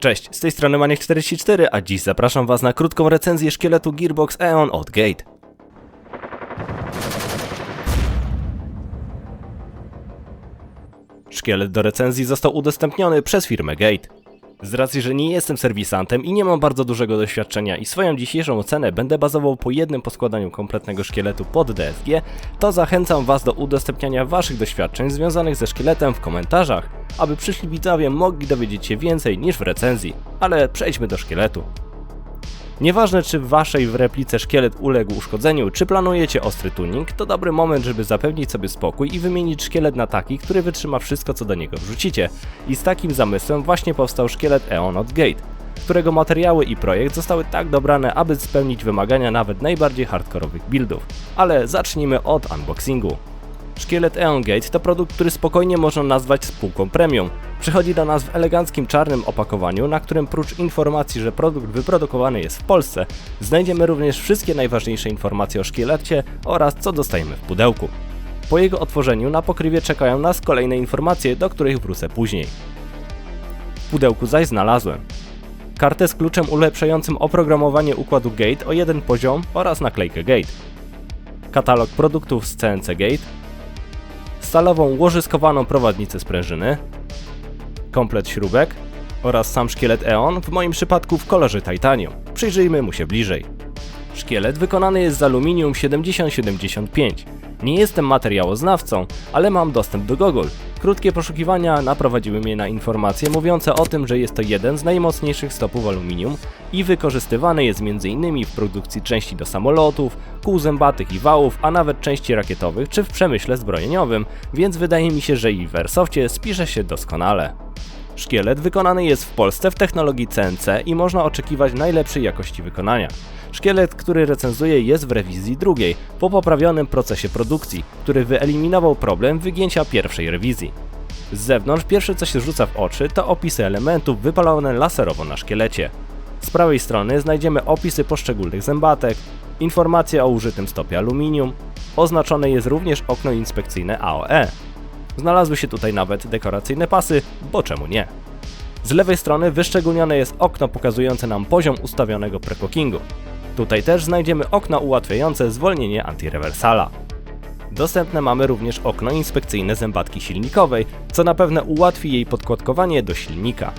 Cześć, z tej strony Maniek44, a dziś zapraszam was na krótką recenzję szkieletu Gearbox Eon od Gate. Szkielet do recenzji został udostępniony przez firmę Gate. Z racji, że nie jestem serwisantem i nie mam bardzo dużego doświadczenia i swoją dzisiejszą ocenę będę bazował po jednym poskładaniu kompletnego szkieletu pod DSG, to zachęcam Was do udostępniania Waszych doświadczeń związanych ze szkieletem w komentarzach, aby przyszli widzowie mogli dowiedzieć się więcej niż w recenzji. Ale przejdźmy do szkieletu. Nieważne czy w waszej w replice szkielet uległ uszkodzeniu, czy planujecie ostry tuning, to dobry moment, żeby zapewnić sobie spokój i wymienić szkielet na taki, który wytrzyma wszystko co do niego wrzucicie. I z takim zamysłem właśnie powstał szkielet Eon od Gate, którego materiały i projekt zostały tak dobrane, aby spełnić wymagania nawet najbardziej hardkorowych buildów. Ale zacznijmy od unboxingu. Szkielet Eon Gate to produkt, który spokojnie można nazwać spółką premium. Przychodzi do nas w eleganckim czarnym opakowaniu, na którym prócz informacji, że produkt wyprodukowany jest w Polsce, znajdziemy również wszystkie najważniejsze informacje o szkielecie oraz co dostajemy w pudełku. Po jego otworzeniu na pokrywie czekają nas kolejne informacje, do których wrócę później. W pudełku zaś znalazłem kartę z kluczem ulepszającym oprogramowanie układu Gate o jeden poziom oraz naklejkę Gate, katalog produktów z CNC Gate, stalową łożyskowaną prowadnicę sprężyny, komplet śrubek oraz sam szkielet Eon, w moim przypadku w kolorze titanium. Przyjrzyjmy mu się bliżej. Szkielet wykonany jest z aluminium 7075. Nie jestem materiałoznawcą, ale mam dostęp do Google. Krótkie poszukiwania naprowadziły mnie na informacje mówiące o tym, że jest to jeden z najmocniejszych stopów aluminium i wykorzystywany jest m.in. w produkcji części do samolotów, kół zębatych i wałów, a nawet części rakietowych czy w przemyśle zbrojeniowym, więc wydaje mi się, że i w Airsoftie spisze się doskonale. Szkielet wykonany jest w Polsce w technologii CNC i można oczekiwać najlepszej jakości wykonania. Szkielet, który recenzuję jest w rewizji drugiej, po poprawionym procesie produkcji, który wyeliminował problem wygięcia pierwszej rewizji. Z zewnątrz pierwsze co się rzuca w oczy to opisy elementów wypalone laserowo na szkielecie. Z prawej strony znajdziemy opisy poszczególnych zębatek, informacje o użytym stopie aluminium, oznaczone jest również okno inspekcyjne AOE. Znalazły się tutaj nawet dekoracyjne pasy, bo czemu nie? Z lewej strony wyszczególnione jest okno pokazujące nam poziom ustawionego precookingu. Tutaj też znajdziemy okna ułatwiające zwolnienie antirewersala. Dostępne mamy również okno inspekcyjne zębatki silnikowej, co na pewno ułatwi jej podkładkowanie do silnika.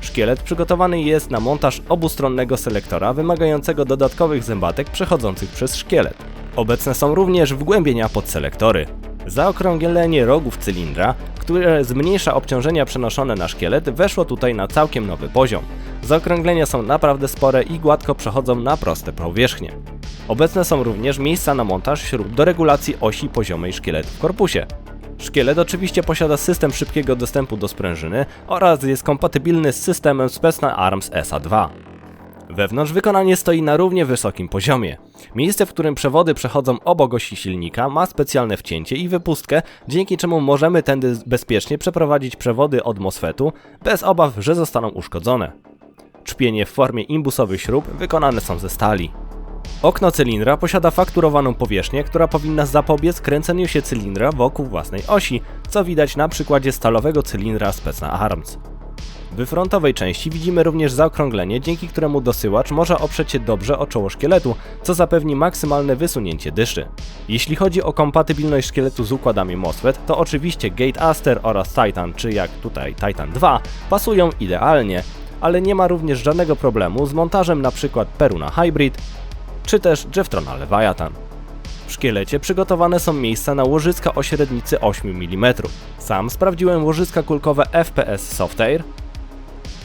Szkielet przygotowany jest na montaż obustronnego selektora wymagającego dodatkowych zębatek przechodzących przez szkielet. Obecne są również wgłębienia pod selektory. Zaokrąglenie rogów cylindra, które zmniejsza obciążenia przenoszone na szkielet, weszło tutaj na całkiem nowy poziom. Zaokrąglenia są naprawdę spore i gładko przechodzą na proste powierzchnie. Obecne są również miejsca na montaż śrub do regulacji osi poziomej szkieletu w korpusie. Szkielet oczywiście posiada system szybkiego dostępu do sprężyny oraz jest kompatybilny z systemem Specna Arms SA2. Wewnątrz wykonanie stoi na równie wysokim poziomie. Miejsce, w którym przewody przechodzą obok osi silnika, ma specjalne wcięcie i wypustkę, dzięki czemu możemy tędy bezpiecznie przeprowadzić przewody od MOSFETu, bez obaw, że zostaną uszkodzone. Czpienie w formie imbusowych śrub wykonane są ze stali. Okno cylindra posiada fakturowaną powierzchnię, która powinna zapobiec kręceniu się cylindra wokół własnej osi, co widać na przykładzie stalowego cylindra Specna Arms. W frontowej części widzimy również zaokrąglenie, dzięki któremu dosyłacz może oprzeć się dobrze o czoło szkieletu, co zapewni maksymalne wysunięcie dyszy. Jeśli chodzi o kompatybilność szkieletu z układami MOSFET, to oczywiście Gate Aster oraz Titan, czy jak tutaj Titan 2, pasują idealnie, ale nie ma również żadnego problemu z montażem np. Peruna Hybrid, czy też Jeftrona Leviathan. W szkielecie przygotowane są miejsca na łożyska o średnicy 8 mm. Sam sprawdziłem łożyska kulkowe FPS Softair,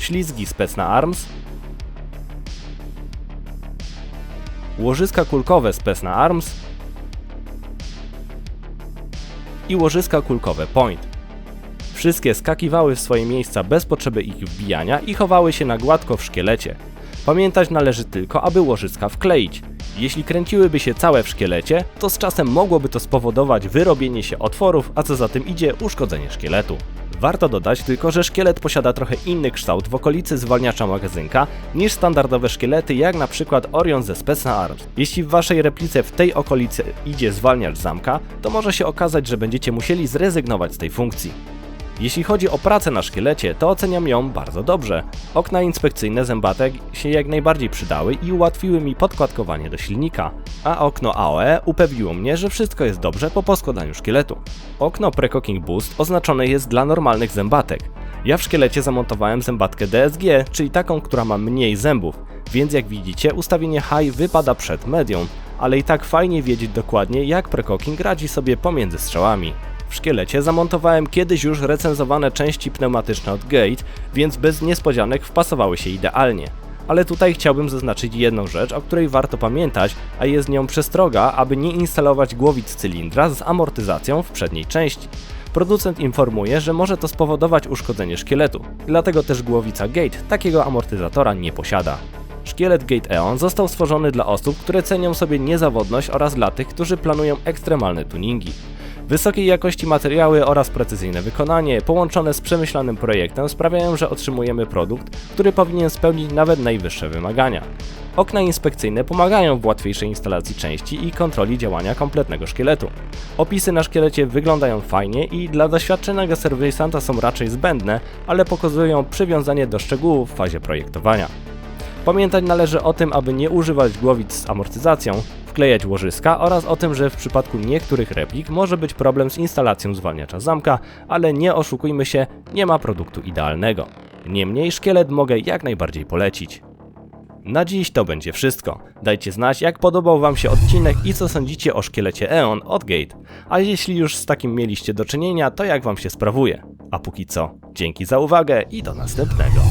ślizgi Specna Arms, łożyska kulkowe Specna Arms i łożyska kulkowe Point. Wszystkie skakiwały w swoje miejsca bez potrzeby ich wbijania i chowały się na gładko w szkielecie. Pamiętać należy tylko, aby łożyska wkleić. Jeśli kręciłyby się całe w szkielecie, to z czasem mogłoby to spowodować wyrobienie się otworów, a co za tym idzie uszkodzenie szkieletu. Warto dodać tylko, że szkielet posiada trochę inny kształt w okolicy zwalniacza magazynka niż standardowe szkielety jak na przykład Orion ze Specna Arms. Jeśli w waszej replice w tej okolicy idzie zwalniacz zamka, to może się okazać, że będziecie musieli zrezygnować z tej funkcji. Jeśli chodzi o pracę na szkielecie, to oceniam ją bardzo dobrze. Okna inspekcyjne zębatek się jak najbardziej przydały i ułatwiły mi podkładkowanie do silnika, a okno AOE upewniło mnie, że wszystko jest dobrze po poskładaniu szkieletu. Okno Precocking Boost oznaczone jest dla normalnych zębatek. Ja w szkielecie zamontowałem zębatkę DSG, czyli taką, która ma mniej zębów, więc jak widzicie ustawienie high wypada przed medium, ale i tak fajnie wiedzieć dokładnie jak Precocking radzi sobie pomiędzy strzałami. W szkielecie zamontowałem kiedyś już recenzowane części pneumatyczne od Gate, więc bez niespodzianek wpasowały się idealnie. Ale tutaj chciałbym zaznaczyć jedną rzecz, o której warto pamiętać, a jest nią przestroga, aby nie instalować głowic cylindra z amortyzacją w przedniej części. Producent informuje, że może to spowodować uszkodzenie szkieletu, dlatego też głowica Gate takiego amortyzatora nie posiada. Szkielet Gate Eon został stworzony dla osób, które cenią sobie niezawodność oraz dla tych, którzy planują ekstremalne tuningi. Wysokiej jakości materiały oraz precyzyjne wykonanie, połączone z przemyślanym projektem, sprawiają, że otrzymujemy produkt, który powinien spełnić nawet najwyższe wymagania. Okna inspekcyjne pomagają w łatwiejszej instalacji części i kontroli działania kompletnego szkieletu. Opisy na szkielecie wyglądają fajnie i dla doświadczonego serwisanta są raczej zbędne, ale pokazują przywiązanie do szczegółów w fazie projektowania. Pamiętać należy o tym, aby nie używać głowic z amortyzacją, wklejać łożyska oraz o tym, że w przypadku niektórych replik może być problem z instalacją zwalniacza zamka, ale nie oszukujmy się, nie ma produktu idealnego. Niemniej szkielet mogę jak najbardziej polecić. Na dziś to będzie wszystko. Dajcie znać, jak podobał Wam się odcinek i co sądzicie o szkielecie Eon od Gate. A jeśli już z takim mieliście do czynienia, to jak Wam się sprawuje. A póki co, dzięki za uwagę i do następnego.